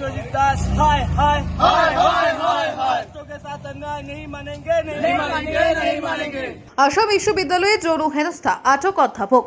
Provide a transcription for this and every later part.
विश्वजीत दास हाय हाय हाय हाय हाय हाय बच्चों के साथ अन्याय नहीं मानेंगे नहीं मानेंगे नहीं मानेंगे আসাম বিশ্ববিদ্যালয়ে যৌন হেনস্থা আটক অধ্যাপক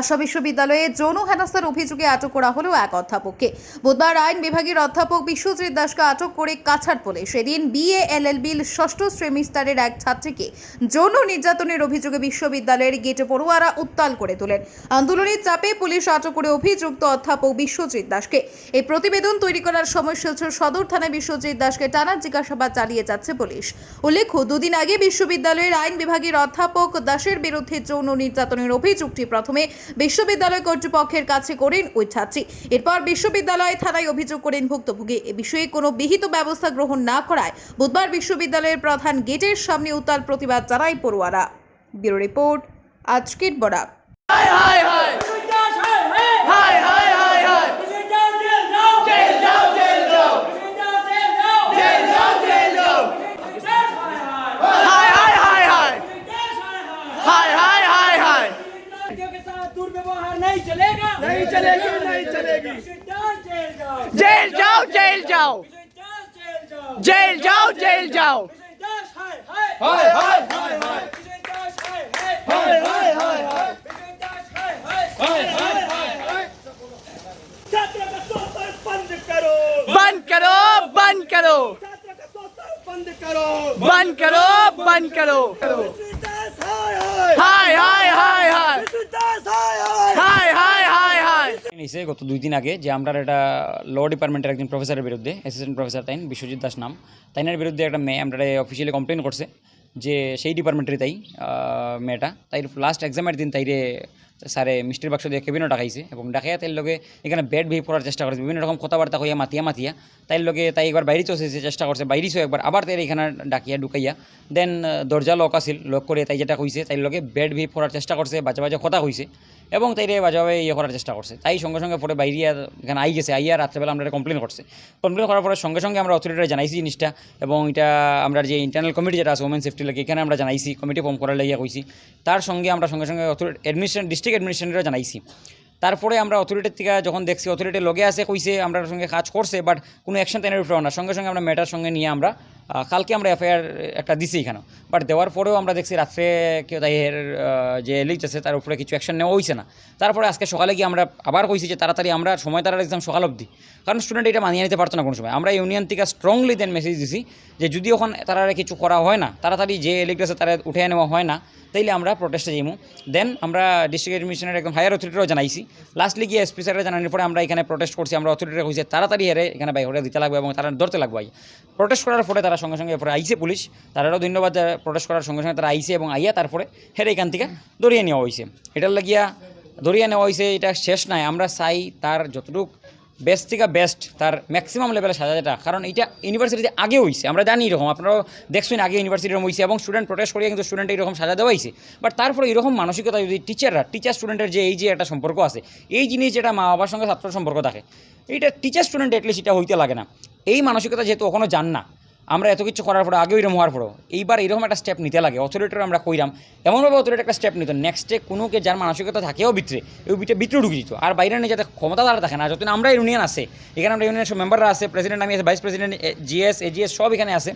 আসাম বিশ্ববিদ্যালয়ে যৌন হেনস্থার অভিযোগে আটক করা হলো এক অধ্যাপককে। বুধবার আইন বিভাগের অধ্যাপক বিশ্বজিৎ দাসকে আটক করে কাছাড় পুলিশ। সেদিন বিএ এলএলবির ষষ্ঠ সেমিস্টারের এক ছাত্রীকে যৌন নির্যাতনের অভিযোগে বিশ্ববিদ্যালয়ের গেটে পড়ুয়ারা উত্তাল করে তোলেন। আন্দোলনের চাপে পুলিশ আটক করে অভিযুক্ত অধ্যাপক বিশ্বজিৎ দাসকে। এই প্রতিবেদন তৈরি করার সময় শিলচর সদর থানায় বিশ্বজিৎ দাসকে টানা জিজ্ঞাসাবাদ চালিয়ে যাচ্ছে পুলিশ। উল্লেখ্য, দুদিন আগে বিশ্ববিদ্যালয়ের আইন বিভাগের অধ্যাপক দাসের বিরুদ্ধে যৌন নির্যাতনের অভিযোগটি প্রথমে বিশ্ববিদ্যালয় কর্তৃপক্ষের কাছে করেন ওই ছাত্রী এরপর বিশ্ববিদ্যালয় থানায় অভিযোগ করেন ভুক্তভোগী। এ বিষয়ে কোনো বিহিত ব্যবস্থা গ্রহণ না করায় বুধবার বিশ্ববিদ্যালয়ের প্রধান গেটের সামনে উত্তাল প্রতিবাদ জানায় পড়ুয়ারা। ব্যুরো রিপোর্ট, আজকের বরাক। नहीं चलेगी नहीं चलेगी। जेल जाओ जेल जाओ। जेल जाओ जेल जाओ। जेल जाओ जेल जाओ हाय हाय हाय हाय। हाय हाय हाय हाय। बंद करो बंद करो। बंद करो छात्र का शोषण बंद करो। बंद करो बंद करो हाय हाय हाय। हाय हाय हाय। এসে গত দুই দিন আগে যে আমরা এটা ল ডিপার্টমেন্টের একজন প্রফেসরের বিরুদ্ধে অ্যাসিস্ট্যান্ট প্রফেসর তাইন, বিশ্বজিৎ দাস নাম, তাইনের বিরুদ্ধে একটা মেয়ে আমরা অফিসিয়ালি কমপ্লেন করছে যে সেই ডিপার্টমেন্টের তাই মেয়েটা। তাই লাস্ট এক্সামের দিন তাইরে স্যারে মিষ্টির বাক্স দিয়ে কেবিনও ডাকাইছে এবং ডাকাইয়া তাইর লগে এখানে ব্যাট বিহেভ করার চেষ্টা করছে, বিভিন্ন রকম কথাবার্তা হইয়া মাতিয়া মাতিয়া। তাইর লগে তাই একবার বাইরে চষে চেষ্টা করছে বাইরেছো একবার আবার তাই এখানে ডাকিয়া, ঢুকাইয়া। দেন দরজা লক আছিল লক করে তাই যেটা কইছে, তাইর লগে ব্যাট বিহেভ করার চেষ্টা করছে বাচ্চা বাচ্চা কথা কইছে। এবং তাই রে বাজাবে ইয়ে করার চেষ্টা করছে। তাই সঙ্গে সঙ্গে পরে বাইরে এখানে আই গেছে আইয়া রাত্রেবেলা আমরা এটা কমপ্লেন করছে। কমপ্লেন করার পরে সঙ্গে সঙ্গে আমরা অথরিটিরা জানাইছি জিনিসটা এবং এটা আমরা যে ইন্টারনাল কমিটি যেটা আছে ওমেন সেফটি লাগে, এখানে আমরা জানাইছি কমিটি ফর্ম করার লাগিয়া কইছি। তার সঙ্গে আমরা সঙ্গে সঙ্গে অথরিটি অ্যাডমিনিস্ট্রেশন ডিস্ট্রিক্ট অ্যাডমিনিস্ট্রেশনরা জানাইছি। তারপরে আমরা অথরিটির থেকে যখন দেখছি অথরিটির লগে আছে, কইছে, আমরা সঙ্গে কাজ করছে বাট কোনো অ্যাকশন তেনের উপরে না। সঙ্গে সঙ্গে আমরা ম্যাটার সঙ্গে নিয়ে আমরা কালকে আমরা এফআইআর একটা দিছি এখানে বাট দেওয়ার পরেও আমরা দেখছি রাত্রে কেউ তাই এর যে লিচ আছে, তার উপরে কিছু অ্যাকশন নেওয়া হয়েছে না। তারপরে আজকে সকালে গিয়ে আমরা আবার কইছি যে তাড়াতাড়ি আমরা সময় তারা এক্সাম সকাল অবধি। কারণ স্টুডেন্ট এটা মানিয়ে নিতে পারতো না কোনো সময়। আমরা ইউনিয়ন থেকে স্ট্রংলি দেন মেসেজ দিছি যে যদি ওখানে তারা কিছু করা হয় না, তাড়াতাড়ি যে এলিট আছে তারা উঠে নেওয়া হয় না, তাইলে আমরা প্রোটেস্টে যাইমু। দেন আমরা ডিস্ট্রিক্ট অ্যাডমিশনের একদম হায়ার অথরিটিরও জানাইছি। লাস্টলি গিয়ে এসপি স্যারের জানানোর পরে আমরা এখানে প্রোটেস্ট করছি। আমরা অথরিটিরা কইছে তাড়াতাড়ি হেরে এখানে বাইরে দিতে লাগবে এবং তারা ধরতে লাগবে প্রোটেস্ট করার পরে তারা সঙ্গে সঙ্গে এরপরে আইসে পুলিশ। তারাও ধন্যবাদ প্রটেস্ট করার সঙ্গে সঙ্গে তারা আইসে এবং আইয়া তারপরে হেরে এখান থেকে দরিয়ে নেওয়া হয়েছে এটার লাগিয়া দরিয়ে নেওয়া হয়েছে এটা শেষ নাই। আমরা চাই তার যতটুক বেস্ট থেকে বেস্ট তার ম্যাক্সিমাম লেভেলে সাজা যেটা। কারণ এটা ইউনিভার্সিটিতে আগে হয়েছে আমরা জানি এরকম, আপনারাও দেখছেন আগে ইউনিভার্সিটি হয়েছে এবং স্টুডেন্ট প্রোটেস্ট করিয়ে কিন্তু স্টুডেন্ট এরকম সাজা দেওয়া হয়েছে বাট তারপরে এরকম মানসিকতা যদি টিচাররা টিচার স্টুডেন্টের যে এই যে একটা সম্পর্ক আছে, এই জিনিস যেটা মা বাবার সঙ্গে ছাত্র সম্পর্ক থাকে এইটা টিচার স্টুডেন্ট এটলিস্ট এটা হইতে লাগে না। এই মানসিকতা যেহেতু কখনো জান না আমরা এত কিছু করার পরে আগেও এরকম হওয়ার পরও। এইবার এরকম একটা স্টেপ নিতে লাগে। অথরিটির আমরা কইরাম। এমনভাবে অথরিটি একটা স্টেপ নিত নেক্সটে কোনোকে যার মানসিকতা থাকেও ভিতরে এই ভিতরে ভিতরে ঢুকে দিত আর বাইরে নিয়ে যাতে ক্ষমতা তারা থাকে না। যতদিন আমরা ইউনিয়ন আছে, এখানে আমরা ইউনিয়নের সব মেম্বাররা আছে প্রেসিডেন্ট আমি আছে ভাইস প্রেসিডেন্ট জিএস এজিএস সব এখানে আছে।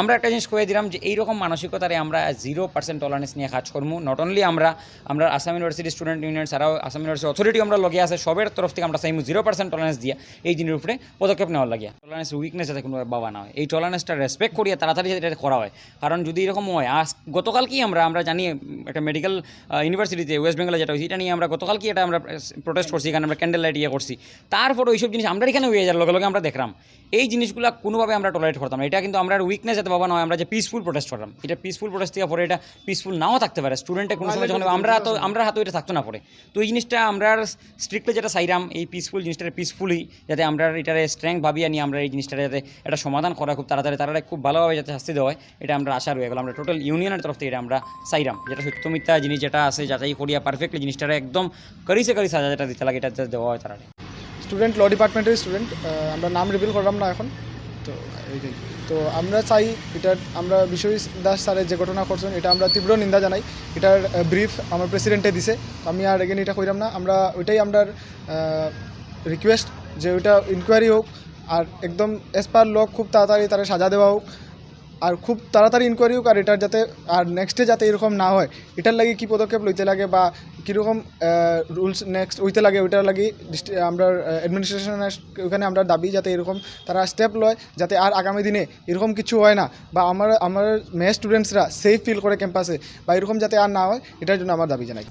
আমরা একটা জিনিস কয়ে দিলাম যে এইরকম মানসিকতারে আমরা জিরো পার্সেন্ট টলারেন্স নিয়ে কাজ করব নট অনলি আমরা আমরা আসাম ইউনিভার্সিটি স্টুডেন্ট ইউনিয়ন ছাড়াও আসাম ইউনিভার্সিটি অথরিটি আমরা লগে আছে, সবের তরফ থেকে আমরা চাইমু জিরো পার্সেন্ট টলারেন্স দিয়ে এই জিনিসের উপরে পদক্ষেপ নেওয়ার লাগিয়া। টলারেন্স উইকনেস যাতে কোনো বাবা না হয়। এই টলারেন্সটা রেসপেক্ট করিয়ে তাড়াতাড়ি যাতে করা হয়। কারণ যদি এরকম হয়, আজ গতকালকেই আমরা আমরা জানি, একটা মেডিকেল ইউনিভার্সিটিতে ওয়েস্ট বেঙ্গলে যেটা হয়েছে, এটা নিয়ে আমরা গতকালকে এটা আমরা প্রোটেস্ট করছি, এখানে আমরা ক্যান্ডেল লাইট ইয়ে করছি। তারপর ওইসব জিনিস আমরা এখানে হয়ে যাওয়ার লগে লগে আমরা দেখলাম। এই জিনিসগুলো কোনোভাবে আমরা টলারেট করতাম এটা কিন্তু আমরা উইকনেস যাতে বাবা নয় আমরা যে পিসফুল প্রোটেস্ট করলাম। এটা পিসফুল প্রোটেস্ট থেকে পরে এটা পিসফুল নাও থাকতে পারে। স্টুডেন্টে কোনো সময় যখন আমরা তো আমরা হাতে এটা থাকতো না পরে। তো এই জিনিসটা আমরা স্ট্রিক্টলি যেটা চাইরাম এই পিসফুল জিনিসটা পিসফুলি যাতে আমরা এটার স্ট্রেংথ ভাবিয়া নিয়ে আমরা এই জিনিসটা যাতে একটা সমাধান করা খুব তাড়াতাড়ি তারা খুব ভালোভাবে যাতে শাস্তি দেওয়া হয়, এটা আমরা আশা রয়ে গেল আমরা টোটাল ইউনিয়নের তরফ থেকে এটা আমরা চাইরাম যেটা সত্য মিথ্যা জিনিস যেটা আছে, যাচাই করিয়া পারফেক্টলি জিনিসটা একদম করিছে করি সাজা যেটা দিতে লাগে, এটা দেওয়া হয় তারা স্টুডেন্ট ল ডিপার্টমেন্টের স্টুডেন্ট আমরা নাম রিভিল করলাম না এখন। তো এইটাই তো আমরা চাই এটার, আমরা বিশ্বজিৎ দাস স্যারের যে ঘটনা করছেন এটা আমরা তীব্র নিন্দা জানাই। এটার ব্রিফ আমার প্রেসিডেন্টে দিছে। আমি আর এগেন এটা কইরাম না। আমরা ওইটাই আমরা রিকোয়েস্ট যে ওইটা ইনকোয়ারি হোক, আর একদম এস পার লোক খুব তাড়াতাড়ি তারা সাজা দেওয়া হোক। আর খুব তাড়াতাড়ি ইনকোয়ারি হোক আর এটার যাতে, আর নেক্সটে যাতে এরকম না হয়, এটার লাগে কি পদক্ষেপ লইতে লাগে বা কীরকম রুলস নেক্সট হইতে লাগে ওইটার লাগে আমরা অ্যাডমিনিস্ট্রেশনের ওখানে আমরা দাবি যাতে এরকম তারা স্টেপ লয়, যাতে আর আগামী দিনে এরকম কিছু হয় না বা আমার আমার মেয়ে স্টুডেন্টসরা সেফ ফিল করে ক্যাম্পাসে বা এরকম যাতে আর না হয়, এটার জন্য আমার দাবি জানাই।